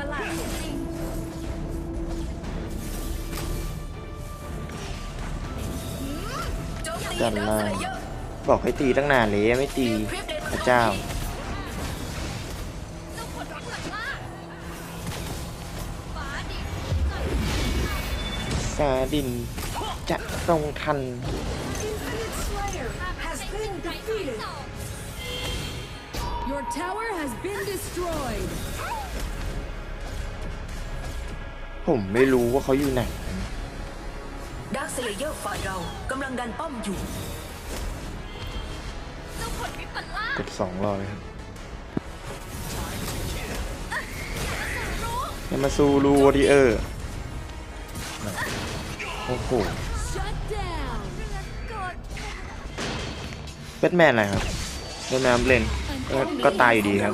ประหลาดจริงโจมตีจันดักล่าสเลเยอร์บอกให้ตีตั้งนานเลยไม่ตีพระเจ้าต้องกดข้างหลังล่างฝาดิบซาดินจะตรงทัน ผมไม่รู้ว่าเขาอยู่ไหนดักสเลเยอร์ฝ่ายเรากำลังดันป้อมอยู่ต้องกดวิปปันล่างกดสองรอเลยครับยามาซูรูวอริเออร์โอ้โห Shut down. กดแบทแมนอะไรครับแบทแมนเล่นก็ก็ตายอยู่ดีครับ